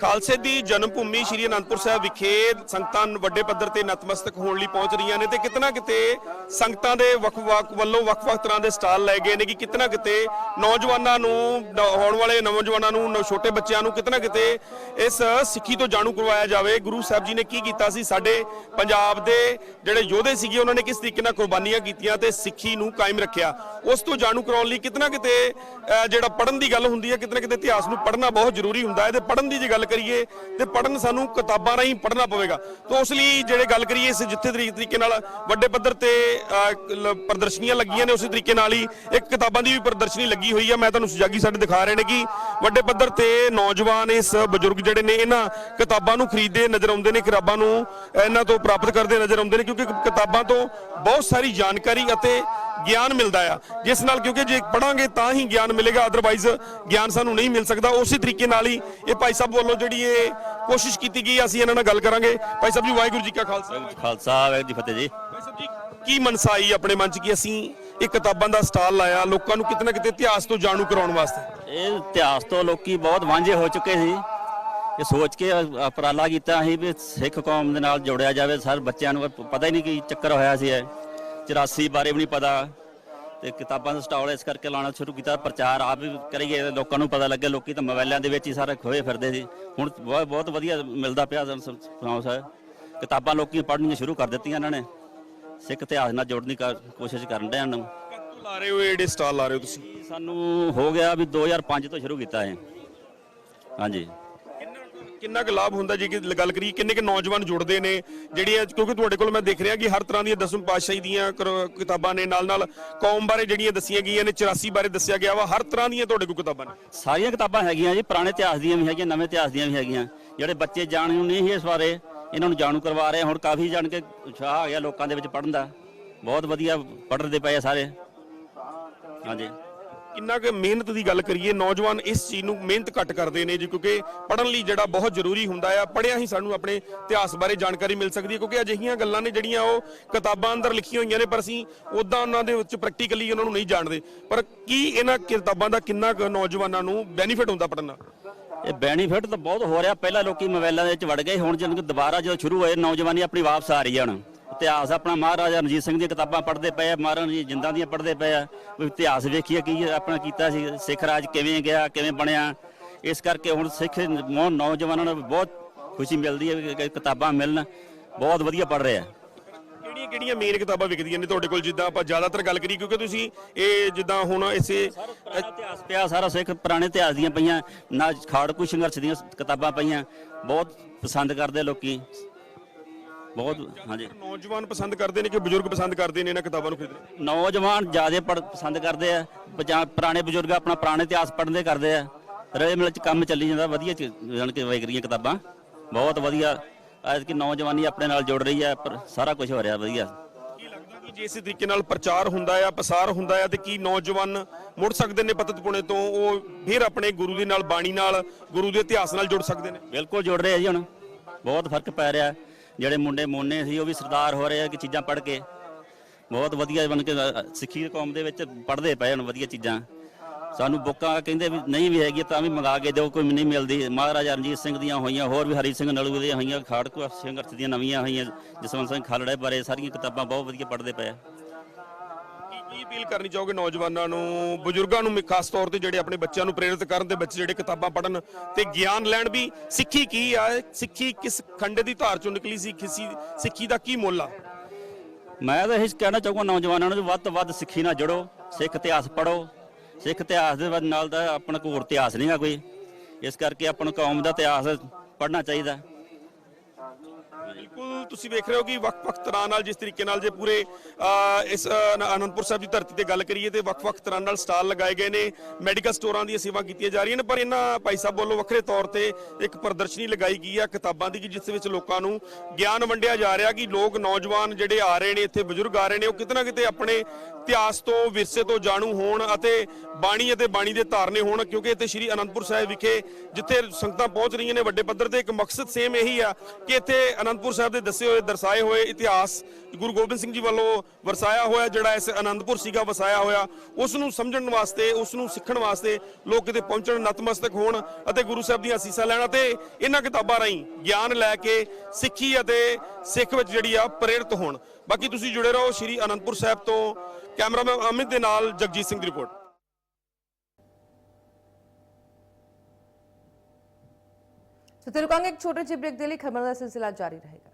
ਖਾਲਸੇ ਦੀ ਜਨਮ ਭੂਮੀ ਸ਼੍ਰੀ ਅਨੰਦਪੁਰ ਸਾਹਿਬ ਵਿਖੇ ਸੰਗਤਾਂ ਵੱਡੇ ਪੱਧਰ ਤੇ ਨਤਮਸਤਕ ਹੋਣ ਲਈ ਪਹੁੰਚ ਰਹੀਆਂ ਨੇ ਤੇ ਕਿਤਨਾ ਕਿਤੇ ਸੰਗਤਾਂ ਦੇ ਵੱਖ-ਵੱਖ ਵੱਲੋਂ ਵੱਖ-ਵੱਖ ਤਰ੍ਹਾਂ ਦੇ ਸਟਾਲ ਲਏ ਗਏ ਨੇ ਕਿ ਕਿਤਨਾ ਕਿਤੇ ਨੌਜਵਾਨਾਂ ਨੂੰ ਆਉਣ ਵਾਲੇ ਨੌਜਵਾਨਾਂ ਨੂੰ, ਨ- ਛੋਟੇ ਬੱਚਿਆਂ ਨੂੰ ਕਿਤਨਾ ਕਿਤੇ ਇਸ ਸਿੱਖੀ ਤੋਂ ਜਾਣੂ ਕਰਵਾਇਆ ਜਾਵੇ। ਗੁਰੂ ਸਾਹਿਬ ਜੀ ਨੇ ਕੀ ਕੀਤਾ ਸੀ? ਸਾਡੇ ਪੰਜਾਬ ਦੇ ਜਿਹੜੇ ਯੋਧੇ ਸੀਗੇ, ਉਹਨਾਂ ਨੇ ਕਿਸ ਤਰੀਕੇ ਨਾਲ ਕੁਰਬਾਨੀਆਂ ਕੀਤੀਆਂ ਤੇ ਸਿੱਖੀ ਨੂੰ ਕਾਇਮ ਰੱਖਿਆ। ਉਸ ਤੋਂ ਜਾਣੂ ਕਰਾਉਣ ਲਈ ਕਿਤਨਾ ਕਿਤੇ ਜਿਹੜਾ ਪੜ੍ਹਨ ਦੀ ਗੱਲ ਹੁੰਦੀ ਹੈ, ਕਿਤਨਾ ਕਿਤੇ ਇਤਿਹਾਸ ਨੂੰ ਪੜ੍ਹਨਾ ਬਹੁਤ ਜ਼ਰੂਰੀ ਹੁੰਦਾ ਹੈ ਤੇ ਪੜ੍ਹਨ ਦੀ ਜੇ ਗੱਲ ਕਰੀਏ ਤੇ ਪੜ੍ਹਨ ਸਾਨੂੰ ਕਿਤਾਬਾਂ ਰਾਹੀਂ ਪੜ੍ਹਨਾ ਪਵੇਗਾ। ਤਾਂ ਉਸ ਲਈ ਜਿਹੜੇ ਗੱਲ ਕਰੀਏ ਇਸ ਜਿੱਥੇ ਤਰੀਕੇ ਨਾਲ ਵੱਡੇ ਪੱਧਰ ਤੇ ਪ੍ਰਦਰਸ਼ਨੀਆਂ ਲੱਗੀਆਂ ਨੇ ਉਸੇ ਤਰੀਕੇ ਨਾਲ ਹੀ ਇੱਕ ਕਿਤਾਬਾਂ ਦੀ ਵੀ ਪ੍ਰਦਰਸ਼ਨੀ ਲੱਗੀ ਹੋਈ ਹੈ ਮੈਂ ਤੁਹਾਨੂੰ ਸੁਜਾਗੀ ਸਾਡੇ ਦਿਖਾ ਰਹੇ ਨੇ ਕਿ ਵੱਡੇ ਪੱਧਰ ਤੇ ਨੌਜਵਾਨ ਇਸ ਬਜ਼ੁਰਗ ਜਿਹੜੇ ਨੇ, ਇਹਨਾਂ ਕਿਤਾਬਾਂ ਨੂੰ ਖਰੀਦਦੇ ਨਜ਼ਰ ਆਉਂਦੇ ਨੇ ਕਿਤਾਬਾਂ ਨੂੰ ਇਹਨਾਂ ਤੋਂ ਪ੍ਰਾਪਤ ਕਰਦੇ ਨਜ਼ਰ ਆਉਂਦੇ ਨੇ, ਕਿਉਂਕਿ ਕਿਤਾਬਾਂ ਤੋਂ ਬਹੁਤ ਸਾਰੀ ਜਾਣਕਾਰੀ ਅਤੇ ਗਿਆਨ ਮਿਲਦਾ ਆ। ਜਿਸ ਨਾਲ ਕਿਉਂਕਿ ਜੇ ਪੜਾਂਗੇ ਤਾਂ ਹੀ ਗਿਆਨ ਮਿਲੇਗਾ ਅਦਰਵਾਈਜ਼ ਗਿਆਨ ਸਾਨੂੰ ਨਹੀਂ ਮਿਲ ਸਕਦਾ। ਉਸੇ ਤਰੀਕੇ ਨਾਲ ਹੀ ਇਹ ਭਾਈ ਸਾਹਿਬ ਵੱਲੋਂ ਜਿਹੜੀ ਇਹ ਕੋਸ਼ਿਸ਼ ਕੀਤੀ ਗਈ ਅਸੀਂ ਇਹਨਾਂ ਨਾਲ ਗੱਲ ਕਰਾਂਗੇ। ਭਾਈ ਸਾਹਿਬ ਜੀ ਵਾਹਿਗੁਰੂ ਜੀ ਕਾ ਖਾਲਸਾ। ਖਾਲਸਾ ਵਾਹਿਗੁਰੂ ਜੀ ਫਤਿਹ ਜੀ। ਭਾਈ ਸਾਹਿਬ ਜੀ ਕੀ ਮਨਸਾ ਆਈ ਆਪਣੇ ਮਨ ਚ ਕਿ ਅਸੀਂ ਇਹ ਕਿਤਾਬਾਂ ਦਾ ਸਟਾਲ ਲਾਇਆ ਲੋਕਾਂ ਨੂੰ ਕਿਤੇ ਨਾ ਕਿਤੇ ਇਤਿਹਾਸ ਤੋਂ ਜਾਣੂ ਕਰਾਉਣ ਵਾਸਤੇ? ਇਹ ਇਤਿਹਾਸ ਤੋਂ ਲੋਕੀ ਬਹੁਤ ਵਾਂਝੇ ਹੋ ਚੁੱਕੇ ਸੀ। ਇਹ ਸੋਚ ਕੇ ਉਪਰਾਲਾ ਕੀਤਾ ਸੀ ਵੀ ਸਿੱਖ ਕੌਮ ਦੇ ਨਾਲ ਜੋੜਿਆ ਜਾਵੇ। ਸਰ ਬੱਚਿਆਂ ਨੂੰ ਪਤਾ ਹੀ ਨਹੀਂ ਕੀ ਚੱਕਰ ਹੋਇਆ ਸੀ ਇਹ। 84 ਬਾਰੇ ਵੀ ਨਹੀਂ ਪਤਾ ਤੇ ਕਿਤਾਬਾਂ ਦਾ ਸਟਾਲ ਇਸ ਕਰਕੇ ਲਾਉਣਾ ਸ਼ੁਰੂ ਕੀਤਾ ਪ੍ਰਚਾਰ ਆਪ ਵੀ ਕਰੀਏ ਲੋਕਾਂ ਨੂੰ ਪਤਾ ਲੱਗੇ ਲੋਕੀ ਤਾਂ ਮੋਬਾਈਲਾਂ ਦੇ ਵਿੱਚ ਹੀ ਸਾਰੇ ਖੋਏ ਫਿਰਦੇ ਸੀ। ਹੁਣ ਬਹੁਤ ਬਹੁਤ ਵਧੀਆ ਮਿਲਦਾ ਪਿਆ ਸਾਨੂੰ ਸਾਹਿਬ ਕਿਤਾਬਾਂ ਲੋਕੀ ਪੜ੍ਹਨੀਆਂ ਸ਼ੁਰੂ ਕਰ ਦਿੱਤੀਆਂ ਇਹਨਾਂ ਨੇ। ਸਿੱਖ ਇਤਿਹਾਸ ਨਾਲ ਜੋੜਨ ਦੀ ਕੋਸ਼ਿਸ਼ ਕਰਨ ਡਿਆ ਨੂੰ ਕਦੋਂ ਲਾ ਰਹੇ ਹੋ ਇਹ ਜਿਹੜੇ ਸਟਾਲ ਲਾ ਰਹੇ ਹੋ ਤੁਸੀਂ? ਸਾਨੂੰ ਹੋ ਗਿਆ ਵੀ 2005 ਤੋਂ ਸ਼ੁਰੂ ਕੀਤਾ ਹੈ ਹਾਂਜੀ। ਕਿੰਨਾ ਕੁ ਲਾਭ ਹੁੰਦਾ ਜੀ ਕਿ ਗੱਲ ਕਰੀਏ, ਕਿੰਨੇ ਕੁ ਨੌਜਵਾਨ ਜੁੜਦੇ ਨੇ, ਜਿਹੜੀਆਂ ਕਿਉਂਕਿ ਤੁਹਾਡੇ ਕੋਲ ਮੈਂ ਦੇਖ ਰਿਹਾ ਕਿ ਹਰ ਤਰ੍ਹਾਂ ਦੀਆਂ ਦਸਮ ਪਾਤਸ਼ਾਹੀ ਦੀਆਂ ਕਰ- ਕਿਤਾਬਾਂ ਨੇ ਨਾਲ ਨਾਲ ਕੌਮ ਬਾਰੇ ਜਿਹੜੀਆਂ ਦੱਸੀਆਂ ਗਈਆਂ ਨੇ 84 ਬਾਰੇ ਦੱਸਿਆ ਗਿਆ ਵਾ, ਹਰ ਤਰ੍ਹਾਂ ਦੀਆਂ ਤੁਹਾਡੇ ਕੋਲ ਕਿਤਾਬਾਂ ਨੇ। ਸਾਰੀਆਂ ਕਿਤਾਬਾਂ ਹੈਗੀਆਂ ਜੀ, ਪੁਰਾਣੇ ਇਤਿਹਾਸ ਦੀਆਂ ਵੀ ਹੈਗੀਆਂ, ਨਵੇਂ ਇਤਿਹਾਸ ਦੀਆਂ ਵੀ ਹੈਗੀਆਂ। ਜਿਹੜੇ ਬੱਚੇ ਜਾਣੂ ਨਹੀਂ ਸੀ ਇਸ ਬਾਰੇ, ਇਹਨਾਂ ਨੂੰ ਜਾਣੂ ਕਰਵਾ ਰਹੇ ਹਾਂ। ਹੁਣ ਕਾਫੀ ਜਾਣ ਕੇ ਉਤਸ਼ਾਹ ਆ ਗਿਆ ਲੋਕਾਂ ਦੇ ਵਿੱਚ ਪੜ੍ਹਨ ਦਾ। ਬਹੁਤ ਵਧੀਆ ਪੜ੍ਹਦੇ ਪਏ ਆ ਸਾਰੇ। ਹਾਂਜੀ। ਕਿੰਨਾ ਕੁ ਮਿਹਨਤ ਦੀ ਗੱਲ ਕਰੀਏ, ਨੌਜਵਾਨ ਇਸ ਚੀਜ਼ ਨੂੰ ਮਿਹਨਤ ਘੱਟ ਕਰਦੇ ਨੇ ਜੀ, ਕਿਉਂਕਿ ਪੜਨ ਲਈ ਜਿਹੜਾ ਬਹੁਤ ਜ਼ਰੂਰੀ ਹੁੰਦਾ ਆ ਪੜਿਆ ਹੀ ਸਾਨੂੰ ਆਪਣੇ ਇਤਿਹਾਸ ਬਾਰੇ ਜਾਣਕਾਰੀ ਮਿਲ ਸਕਦੀ ਹੈ, ਕਿਉਂਕਿ ਅਜਿਹੀਆਂ ਗੱਲਾਂ ਨੇ ਜਿਹੜੀਆਂ ਉਹ ਕਿਤਾਬਾਂ ਅੰਦਰ ਲਿਖੀਆਂ ਹੋਈਆਂ ਨੇ, ਪਰ ਅਸੀਂ ਉਦਾਂ ਉਹਨਾਂ ਦੇ ਵਿੱਚ ਪ੍ਰੈਕਟੀਕਲੀ ਉਹਨਾਂ ਨੂੰ ਨਹੀਂ ਜਾਣਦੇ। ਪਰ ਕੀ ਇਹਨਾਂ ਕਿਤਾਬਾਂ ਦਾ ਕਿੰਨਾ ਕੁ ਨੌਜਵਾਨਾਂ ਨੂੰ ਬੈਨੀਫਿਟ ਹੁੰਦਾ ਪੜਨ ਨਾਲ ਇਹ ਬੈਨੀਫਿਟ ਤਾਂ ਬਹੁਤ ਹੋ ਰਿਹਾ, ਪਹਿਲਾਂ ਲੋਕੀ ਮੋਬਾਈਲਾਂ ਦੇ ਵਿੱਚ ਵੜ ਗਏ, ਹੁਣ ਜਦੋਂ ਦੁਬਾਰਾ ਜਦੋਂ ਸ਼ੁਰੂ ਹੋਏ, ਨੌਜਵਾਨੀ ਆਪਣੀ ਵਾਪਸ ਆ ਰਹੀ ਹੈ ਹੁਣ। ਇਤਿਹਾਸ ਆਪਣਾ ਮਹਾਰਾਜਾ ਰਣਜੀਤ ਸਿੰਘ ਦੀਆਂ ਕਿਤਾਬਾਂ ਪੜ੍ਹਦੇ ਪਏ ਆ ਮਹਾਰਾਜਾ ਜੀ ਜਿੰਦਾਂ ਦੀਆਂ ਪੜ੍ਹਦੇ ਪਏ ਆ। ਵੀ ਇਤਿਹਾਸ ਵੇਖੀਏ ਕੀ ਆਪਣਾ ਕੀਤਾ ਸੀ ਸਿੱਖ ਰਾਜ ਕਿਵੇਂ ਗਿਆ ਕਿਵੇਂ ਬਣਿਆ। ਇਸ ਕਰਕੇ ਹੁਣ ਸਿੱਖ ਨੌਜਵਾਨਾਂ ਨੂੰ ਬਹੁਤ ਖੁਸ਼ੀ ਮਿਲਦੀ ਹੈ ਕਿ ਕਿਤਾਬਾਂ ਮਿਲਣ। ਬਹੁਤ ਵਧੀਆ ਪੜ੍ਹ ਰਿਹਾ ਕਿਹੜੀਆਂ ਕਿਹੜੀਆਂ ਮੇਨ ਕਿਤਾਬਾਂ ਵਿਕਦੀਆਂ ਨੇ ਤੁਹਾਡੇ ਕੋਲ? ਜਿੱਦਾਂ ਆਪਾਂ ਜ਼ਿਆਦਾਤਰ ਗੱਲ ਕਰੀ ਕਿਉਂਕਿ ਤੁਸੀਂ ਇਹ ਜਿੱਦਾਂ ਹੁਣ ਇਸੇ ਇਤਿਹਾਸ ਪਿਆ ਸਾਰਾ ਸਿੱਖ ਪੁਰਾਣੇ ਇਤਿਹਾਸ ਦੀਆਂ ਪਈਆਂ ਨਾ ਖਾੜਕੂ ਸੰਘਰਸ਼ ਦੀਆਂ ਕਿਤਾਬਾਂ ਪਈਆਂ। ਬਹੁਤ ਪਸੰਦ ਕਰਦੇ ਲੋਕੀ। ਬਹੁਤ ਹਾਂਜੀ। ਨੌਜਵਾਨ ਪਸੰਦ ਕਰਦੇ ਨੇ ਕਿ ਬਜ਼ੁਰਗ ਪਸੰਦ ਕਰਦੇ ਨੇ ਇਹਨਾਂ ਕਿਤਾਬਾਂ ਨੂੰ ਖਰੀਦਣਾ? ਨੌਜਵਾਨ ਜ਼ਿਆਦਾ ਪੜ ਪਸੰਦ ਕਰਦੇ ਆ। ਜਾਂ ਪੁਰਾਣੇ ਬਜ਼ੁਰਗ ਆਪਣਾ ਪੁਰਾਣੇ ਇਤਿਹਾਸ ਪੜ੍ਹਦੇ ਕਰਦੇ ਆ। ਰਲੇ ਮਿਲ ਚ ਕੰਮ ਚੱਲੀ ਜਾਂਦਾ ਵਧੀਆ ਚ ਜਾਣ ਕੇ ਰਹੀਆਂ ਕਿਤਾਬਾਂ। ਬਹੁਤ ਵਧੀਆ। ਅੱਜ ਕਿ ਨੌਜਵਾਨੀ ਆਪਣੇ ਨਾਲ ਜੁੜ ਰਹੀ ਹੈ ਪਰ ਸਾਰਾ ਕੁਝ ਹੋ ਰਿਹਾ ਵਧੀਆ। ਕੀ ਲੱਗਦਾ ਕਿ ਜੇ ਇਸੇ ਤਰੀਕੇ ਨਾਲ ਪ੍ਰਚਾਰ ਹੁੰਦਾ ਆ ਪਸਾਰ ਹੁੰਦਾ ਆ ਤੇ ਕੀ ਨੌਜਵਾਨ ਮੁੜ ਸਕਦੇ ਨੇ ਪਤਤ ਪੁਣੇ ਤੋਂ? ਉਹ ਫਿਰ ਆਪਣੇ ਗੁਰੂ ਦੇ ਨਾਲ ਬਾਣੀ ਨਾਲ ਗੁਰੂ ਦੇ ਇਤਿਹਾਸ ਨਾਲ ਜੁੜ ਸਕਦੇ ਨੇ? ਬਿਲਕੁਲ ਜੁੜ ਰਹੇ ਆ ਜੀ ਹੁਣ। ਬਹੁਤ ਫ਼ਰਕ ਪੈ ਰਿਹਾ। ਜਿਹੜੇ ਮੁੰਡੇ ਮੋਨੇ ਸੀ, ਉਹ ਵੀ ਸਰਦਾਰ ਹੋ ਰਹੇ ਆ ਕਿ ਚੀਜ਼ਾਂ ਪੜ੍ਹ ਕੇ। ਬਹੁਤ ਵਧੀਆ ਬਣ ਕੇ ਸਿੱਖੀ ਕੌਮ ਦੇ ਵਿੱਚ ਪੜ੍ਹਦੇ ਪਏ ਹੁਣ ਵਧੀਆ ਚੀਜ਼ਾਂ। ਸਾਨੂੰ ਬੁੱਕਾਂ ਕਹਿੰਦੇ ਵੀ ਨਹੀਂ ਵੀ ਹੈਗੀ, ਤਾਂ ਵੀ ਮੰਗਾ ਕੇ ਦਿਓ, ਕੋਈ ਨਹੀਂ ਮਿਲਦੀ। ਮਹਾਰਾਜਾ ਰਣਜੀਤ ਸਿੰਘ ਦੀਆਂ ਹੋਈਆਂ, ਹੋਰ ਵੀ ਹਰੀ ਸਿੰਘ ਨਲੂ ਦੀਆਂ ਹੋਈਆਂ ਖਾੜਕੂ ਸੰਘਰਸ਼ ਦੀਆਂ ਨਵੀਆਂ ਹੋਈਆਂ, ਜਸਵੰਤ ਸਿੰਘ ਖਾਲੜੇ ਬਾਰੇ ਸਾਰੀਆਂ ਕਿਤਾਬਾਂ ਬਹੁਤ ਵਧੀਆ ਪੜ੍ਹਦੇ ਪਏ ਆ। ਅਪੀਲ ਕਰਨੀ ਚਾਹੋਗੇ ਨੌਜਵਾਨਾਂ ਨੂੰ, ਬਜ਼ੁਰਗਾਂ ਨੂੰ ਵੀ ਖਾਸ ਤੌਰ ਤੇ ਜਿਹੜੇ ਆਪਣੇ ਬੱਚਿਆਂ ਨੂੰ ਪ੍ਰੇਰਿਤ ਕਰਨ ਤੇ ਬੱਚੇ ਜਿਹੜੇ ਕਿਤਾਬਾਂ ਪੜ੍ਹਨ ਤੇ ਗਿਆਨ ਲੈਣ ਵੀ ਸਿੱਖੀ ਕੀ ਆ, ਸਿੱਖੀ ਕਿਸ ਖੰਡੇ ਦੀ ਧਾਰ ਚੋਂ ਨਿਕਲੀ ਸੀ, ਕਿਸੇ ਸਿੱਖੀ ਦਾ ਕੀ ਮੁੱਲ ਆ? ਮੈਂ ਤਾਂ ਇਹ ਕਹਿਣਾ ਚਾਹੂੰਗਾ ਨੌਜਵਾਨਾਂ ਨੂੰ ਵੱਧ ਤੋਂ ਵੱਧ ਸਿੱਖੀ ਨਾਲ ਜੁੜੋ, ਸਿੱਖ ਇਤਿਹਾਸ ਪੜ੍ਹੋ। ਸਿੱਖ ਇਤਿਹਾਸ ਦੇ ਨਾਲ ਦਾ ਆਪਣਾ ਕੋਈ ਹੋਰ ਇਤਿਹਾਸ ਨਹੀਂਗਾ ਕੋਈ। ਇਸ ਕਰਕੇ ਆਪਾਂ ਨੂੰ ਕੌਮ ਦਾ ਇਤਿਹਾਸ ਪੜ੍ਹਨਾ ਚਾਹੀਦਾ। ਬਿਲਕੁਲ ਤੁਸੀਂ ਵੇਖ ਰਹੇ ਹੋ ਕਿ ਵੱਖ-ਵੱਖ ਤਰ੍ਹਾਂ ਨਾਲ ਜਿਸ ਤਰੀਕੇ ਨਾਲ ਜੇ ਪੂਰੇ ਇਸ ਅਨੰਦਪੁਰ ਸਾਹਿਬ ਦੀ ਧਰਤੀ ਤੇ ਗੱਲ ਕਰੀਏ ਤੇ ਵੱਖ-ਵੱਖ ਤਰ੍ਹਾਂ ਨਾਲ ਸਟਾਲ ਲਗਾਏ ਗਏ ਨੇ, ਮੈਡੀਕਲ ਸਟੋਰਾਂ ਦੀਆਂ ਸੇਵਾ ਕੀਤੀਆਂ ਜਾ ਰਹੀਆਂ ਨੇ, ਪਰ ਇਹਨਾਂ ਭਾਈ ਸਾਹਿਬ ਵੱਲੋਂ ਵੱਖਰੇ ਤੌਰ ਤੇ ਇੱਕ ਪ੍ਰਦਰਸ਼ਨੀ ਲਗਾਈ ਗਈ ਆ ਕਿਤਾਬਾਂ ਦੀ ਕਿ ਜਿਸ ਵਿੱਚ ਲੋਕਾਂ ਨੂੰ ਗਿਆਨ ਵੰਡਿਆ ਜਾ ਰਿਹਾ ਕਿ ਲੋਕ, ਨੌਜਵਾਨ ਜਿਹੜੇ ਆ ਰਹੇ ਨੇ, ਇੱਥੇ ਬਜ਼ੁਰਗ ਆ ਰਹੇ ਨੇ, ਉਹ ਕਿਤੇ ਨਾ ਕਿਤੇ ਆਪਣੇ ਇਤਿਹਾਸ ਤੋਂ, ਵਿਰਸੇ ਤੋਂ ਜਾਣੂ ਹੋਣ ਅਤੇ ਬਾਣੀ ਅਤੇ ਬਾਣੀ ਦੇ ਧਾਰਨੇ ਹੋਣ, ਕਿਉਂਕਿ ਇੱਥੇ ਸ਼੍ਰੀ ਅਨੰਦਪੁਰ ਸਾਹਿਬ ਵਿਖੇ ਜਿੱਥੇ ਸੰਗਤਾਂ ਪਹੁੰਚ ਰਹੀਆਂ ਨੇ ਵੱਡੇ ਪੱਧਰ ਤੇ, ਇੱਕ ਮਕਸਦ ਸੇਮ ਇਹੀ ਆ ਕਿ ਇੱਥੇ ਅਨੰਦਪੁਰ ਸਾਹਿਬ ਦੇ ਦੱਸੇ ਹੋਏ, ਦਰਸਾਏ ਹੋਏ ਇਤਿਹਾਸ ਗੁਰੂ ਗੋਬਿੰਦ ਸਿੰਘ ਜੀ ਵੱਲੋਂ ਵਰਸਾਇਆ ਹੋਇਆ, ਜਿਹੜਾ ਇਸ ਅਨੰਦਪੁਰ ਸੀਗਾ ਵਸਾਇਆ ਹੋਇਆ ਉਸ ਨੂੰ ਸਮਝਣ ਵਾਸਤੇ ਉਸ ਨੂੰ ਸਿੱਖਣ ਵਾਸਤੇ ਲੋਕ ਕਿਤੇ ਪਹੁੰਚਣ ਨਤਮਸਤਕ ਹੋਣ ਅਤੇ ਗੁਰੂ ਸਾਹਿਬ ਦੀਆਂ ਅਸੀਸਾਂ ਲੈਣ ਅਤੇ ਇਹਨਾਂ ਕਿਤਾਬਾਂ ਰਾਹੀਂ ਗਿਆਨ ਲੈ ਕੇ ਸਿੱਖੀ ਅਤੇ ਸਿੱਖ ਵਿੱਚ ਜਿਹੜੀ ਆ ਪ੍ਰੇਰਿਤ ਹੋਣ। ਬਾਕੀ ਤੁਸੀਂ ਜੁੜੇ ਰਹੋ ਸ਼੍ਰੀ ਅਨੰਦਪੁਰ ਸਾਹਿਬ ਤੋਂ ਕੈਮਰਾਮੈਨ ਅਮਿਤ ਦੇ ਨਾਲ ਜਗਜੀਤ ਸਿੰਘ ਦੀ ਰਿਪੋਰਟ ਸੋ ਤੇ ਰੁਕਾਂਗੇ ਇੱਕ ਛੋਟੇ ਜਿਹੇ ਬ੍ਰੇਕ ਦੇ ਲਈ ਖਬਰਾਂ ਦਾ ਸਿਲਸਿਲਾ ਜਾਰੀ ਰਹੇਗਾ